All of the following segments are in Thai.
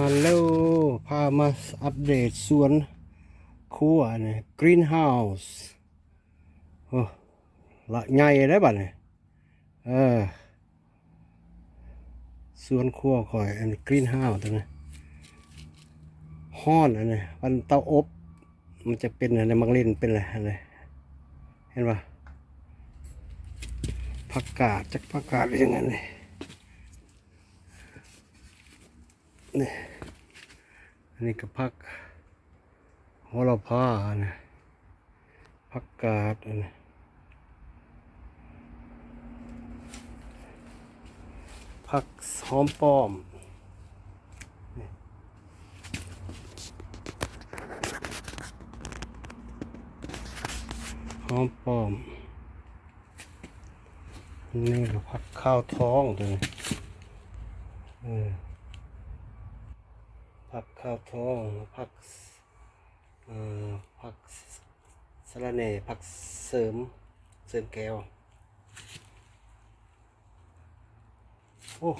ฮัลโหล พามาอัปเดตสวนครัวเนี่ยกรีนเฮาส์โอ้ละใหญ่ได้บัดเนี่ยเออสวนครัวข่อย อันกรีนเฮาส์ตัวนี้ห้อนอันนี้มันเตาอบ มันจะเป็นอะไรมังเล่นเป็นอะไรอะไรเห็นปะผักกาดจักผักกาดย่างนั้นเลย นี่อันนี้ก็พักโหระพานะพักกาดนะพักหอมปอมหอมปอม นี่ก็พักข้าวท้องตัวนี้ ผักข้าวทองผักผักสะระแหน่ผักเสริมเสริมแก้ว โอ้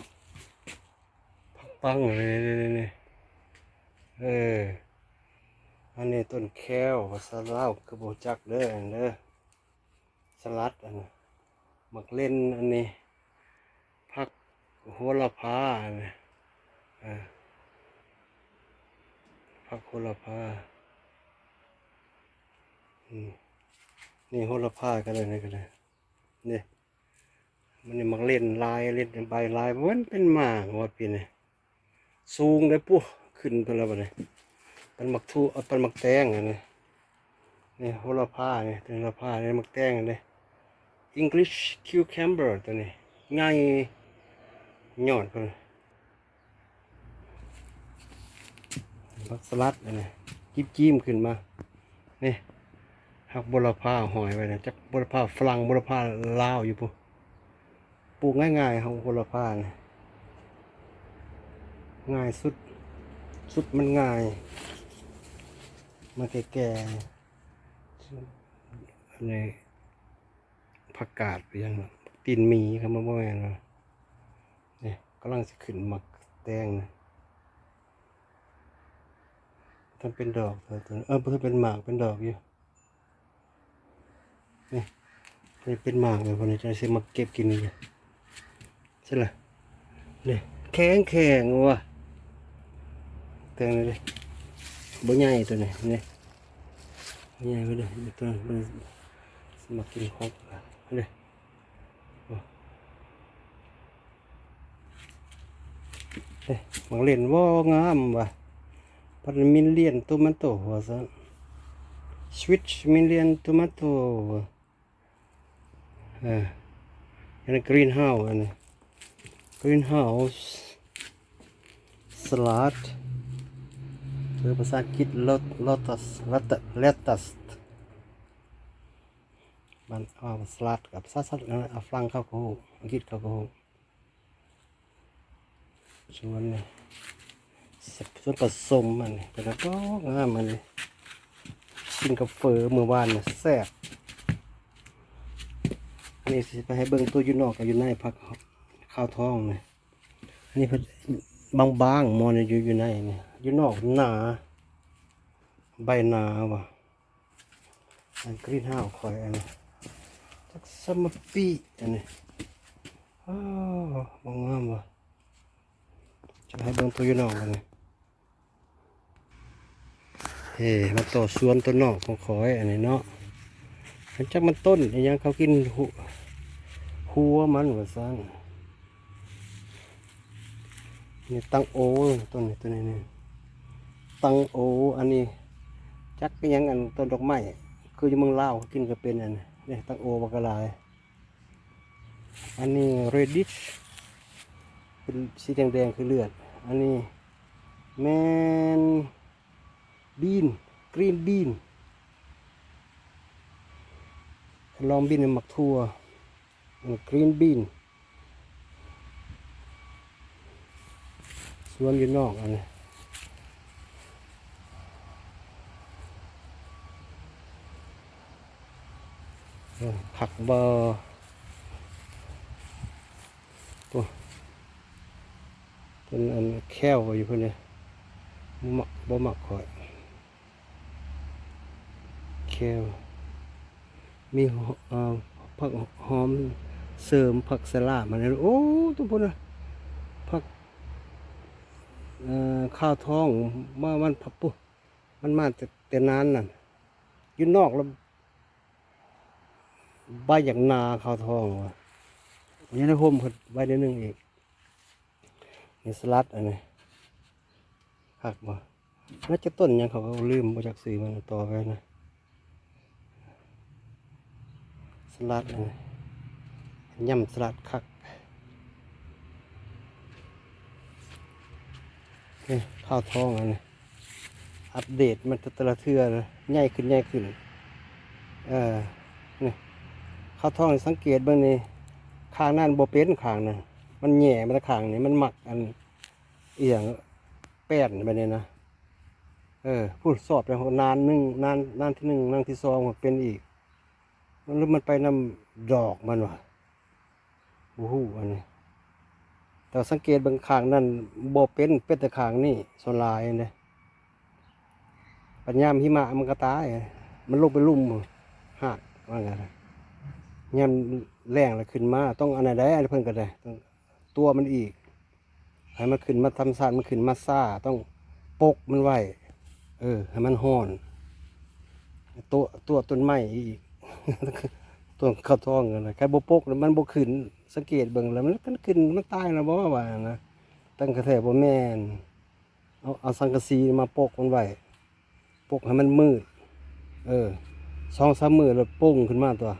ผักปังเลยนี่นี่เอออันนี้ต้นแก้วสะเล่ากระโบจักเด้อเด้อสลัดอันน่ะหมักเล่นอันนี้ผักโหระพาอันนี้เออ พักโหระพาอืมนี่โหระพากันเลยนี่กันเลยนี่มันนี่มักเล่นลายเล่นใบลายมันเป็นหมากว่าปีนี่สูงได้ปุ๊ขึ้นไปแล้วบัดนี้เป็นมักทูเป็นมักแตงอันนี้นี่โหระพาเนี่เป็นโหระพาเนี่ยมักแตงอันนี้ English cucumber ตัวนี้ง่ายยอดไปเลย ผักสลัดนนี้จิ้มจิ้มขึ้นมานี่หักบุรพาหอยไว้นะจักบุรพาฝรั่งบุรพาลาวอยู่ปุ๊ปลูกง่ายๆของบุรพาเนี่ยง่ายสุดสุดมันง่าย มาแก่ๆอันนี้ผักกาดไปยังตีนมีครับมาบ่แม่นว่านี่กำลังจะขึ้นหมักแตงนะ มันเป็นดอกแต่ตัวเออมันเป็นหมากเป็นดอกอยู่นี่นี่เป็นหมากเลยคนนี้จะซื้อมาเก็บกินเลยใช่ไหมนี่แข็งแข็งวะแตงเลยบ่ใหญ่ตัวนี้นี่บ่ใหญ่ไปเลยตัวนี้มันมากินของนี่โอ้เฮ้ยมังเล่นว่างามว่ะ พันมิลเลียนตูมาโตหัวซะสวิตช์มิลเลียนตูมาโตเอออันนี้กรีนเฮาส์อันนี้กรีนเฮาส์สลัดคือภาษาอังกฤษลอตลอตัสลัตเลตัสมันเอาสลัดกับซาซัดเอาฟรังเข้ากูอังกฤษเข้ากูชวนเนี่ย ส่วนผสมมันแต่ละก็งามมันเลยกินกับเฟอเมื่อวานเนี่ยแซ่บอันนี้สิไปให้เบิ่งตัวอยู่นอกกับอยู่ในพักข้าวท้องเนี่ยอันนี้เพิ่นบางๆมอนอยู่อยู่ในเนี่ยอยู่นอกหนาใบหนาว่ะอันกรีนห้าวคอยอันนี้จักสมปีอันนี้อ้าวบางงามว่ะจะให้เบิ่งตัวอยู่นอกกันเลย เฮ้มาต่อสวนต้นนอกของขอยอันนี้เนาะมันจักมันต้นอหยังเขากินหัวหัวมันว่าซังนี่ตังโอต้นนี้ต้นนี้นี่ตังโออันนี้จักเป็ยังอันต้นดอกไม้คืออยู่เมืองลาวเขากินก็เป็นอันนี้นี่ตังโอบักลายอันนี้ reddish เป็นสีแดงๆคือเลือด อันนี้แมน บีนกรีนบีนลองบีนหมักทั่วกรีนบีนสวนอยู่นอกอันนี้ผักเบอร์ตัวเป็นอันแค้วอยู่เพื่อนเนี่ยบ่มักบ่มักข่อย คลมีผักหอมเสริมผักสลัดมันโอ้ทุกคนนะผักข้าวท้องมามันผักปุ๊มันมาแต่นานนั่นอยู่นอกแล้วใบอย่างนาข้าวท้องวะอยู่ในห่มเพิ่นใบเดียวนึงอีกนี่สลัดอันนี้หักบ่น่าจะต้นยังเขาก็ลืมบ่จักซื้อมันต่อไปนะ สลัดอันนี้ยำสลัดคักนี่ข้าวท้องอันนี้อัปเดตมันแต่ละเทือเลยใหญ่ขึ้นใหญ่ขึ้น เออนี่ข้าวท้องสังเกตบิ่งนี่ข้างนั่นโบเป็นข้างนั่นมันแหย่มันข้างนี่มันหมักอันเอียงแป้นไปเนี่ยนะ เออพูดสอบแล้วนานหนึ่งนานนานที่หนึ่งนานที่สองเป็นอีก มันมันไปนำดอกมันวะบูฮู้อันนี้แต่สังเกตบางขางนั่นโบเป็นเป็นแต่ขางนี่สลายเนี่ยปัญญามหิมะมันก็ตาย มันลงไปลุ่มหักว่าไงล่ะยามแรงแล้วขึ้นมา ต้องอันไหนได้อันนเพิ่นก็ได้ต้องตัวมันอีก ให้มันขึ้นมาทำสารมันขึ้นมาซ่า ต้องปกมันไว้ เออ ให้มันห่อน ตัวตัวต้นไม้อีก ตัวข้าวทองกันนะแค่บปกมันบขึ้นสังเกตเบิ่งแล้วมันมันขึ้นมันตายแล้วบ่ว่านะตั้งกระแทบ่แม่นเอาเอาสังกะสีมาปกมันไว้ปกให้มันมืด เออสองสามมือแล้วปุ้งขึ้นมาตัว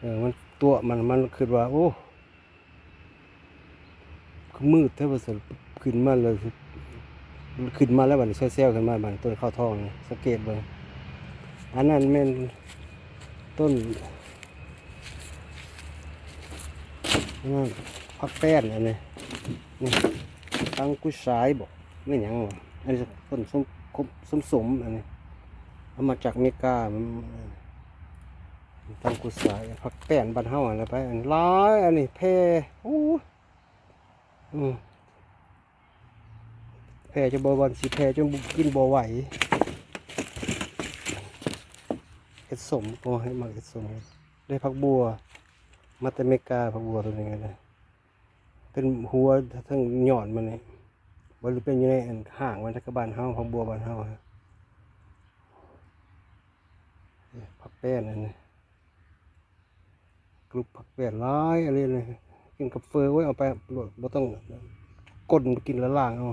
เออมันตัวมันมันคิดว่า โอ้มืดแทบว่าสิขึ้นมาเลยขึ้นมาแล้วบันเซลล์ขึ้นมาบันต้นข้าวทองสังเกตเบิ่งอันนั้นแม่น ต้นอันนั้นพักแป้นอันนี้นี่ตั้งกุ้ยสายบอกไม่หยังวะอันนี้ต้นสมคมสมสมอันนี้เอามาจากเมกาตั้งกุ้ยสายพักแป้นบ้านเฮาอะไรไปอันหลายอันนี้แพรโอ้อืมแพ้จะบวันสิแพ้จนกินบ่ไหว เห็ดสมโอ้ให้มาเห็ดสมได้ผักบัว มาแต่เมริกาผักบัวตัวนี้เลยเป็นหัวทั้งหย่อนมันนี่บริเป็นอยู่ในห่างมันทักบานเฮาผักบัวบานเฮาฮะผักแป้นอันนี้กลุ่มผักแป้นหลายอะไรเลยกินกับเฟอร์ไว้เอาไปโหลดบ่ต้องกดกินล้วล่างเอา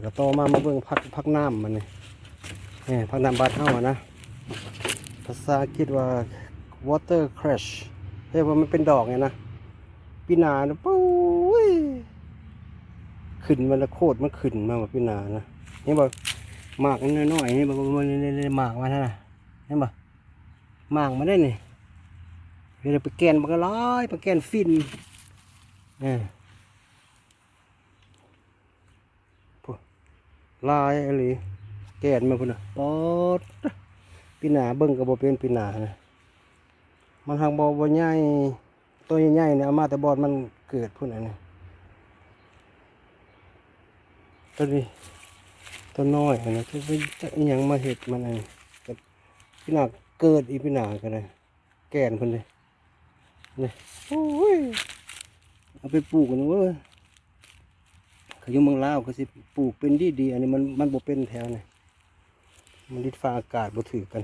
เดี๋ยวต่อมามาเบิ่งพักพักน้ำมันนี่นี่พักน้ำบานเฮานะ ภาษาอังกฤษว่า water crash เรียกว่ามันเป็นดอกไงนะปีนานะปุ้ยขึ้นมันละโคตรมันขึ้นมาว่าปีนานะนี่บอกหมากมันน้อยๆนี่บอกมันนี่หมากมาเท่าไหร่นี่บอกหมากมาได้นี่เวลาไปแกนมันก็ร้ายไปแกนฟินเออพวกลายอะไรแกนมาพุ่นน่ะปอด ปีหนาเบิ่งก็บ่เป็นปีหนานะมันทางบ่บ่ใหญ่ตัวใหญ่ๆเนี่ยมาแต่บอดมันเกิดพุ่นอันนี้ตัวนี้ตัวน้อยอันนี้จะเป็นจะยังมาเห็ดมันอันนี้ปีหนาเกิดอีปีหนาก็ได้แก่นพุ่นเลยนี่โอ้ยเอาไปปลูกกันเว้ยเขาอยู่เมืองลาวก็สิปลูกเป็นดีดีๆอันนี้มันมันบ่เป็นแถวนี่ มันดิดฟ้าอากาศบ่ถือกัน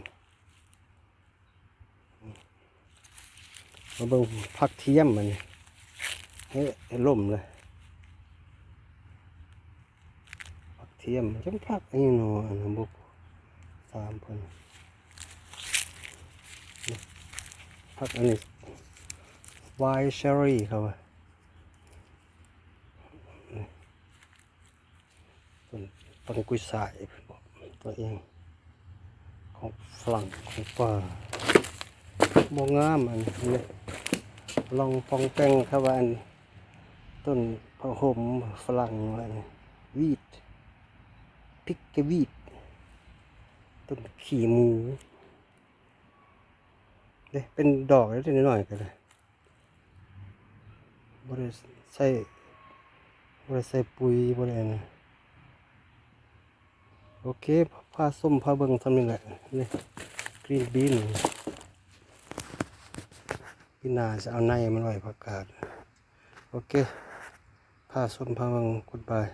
มาเบิ่งผักเทียมมันนี่ให้ให้ล่มเลยผักเทียมจังผักอันนี้เนะอันนั้นบ่สามเพิ่นนี่ผักอันนี้ไวเชอรี่ครับว่าต้นต้นกุยสายตัวเอง ของฝรั่งของป่าบงงามอันนี้ลองปองแป้งครับว่าอันนี้ต้นพะหมฝรั่งว่าอันนี้วีดพิกกวีดต้นขี่หมูเด้เป็นดอกแล้วนิดหน่อยๆกันเลยบริใส่บริใส่ปุ๋ยบริเนะ โอเคผ้าส้มผ้าเบิงทำนี่แหละนี่กรีนบีนพี่นาจะเอาในมันไว้ประกาศ โอเคผ้าส้มผ้าเบิงกุดบาย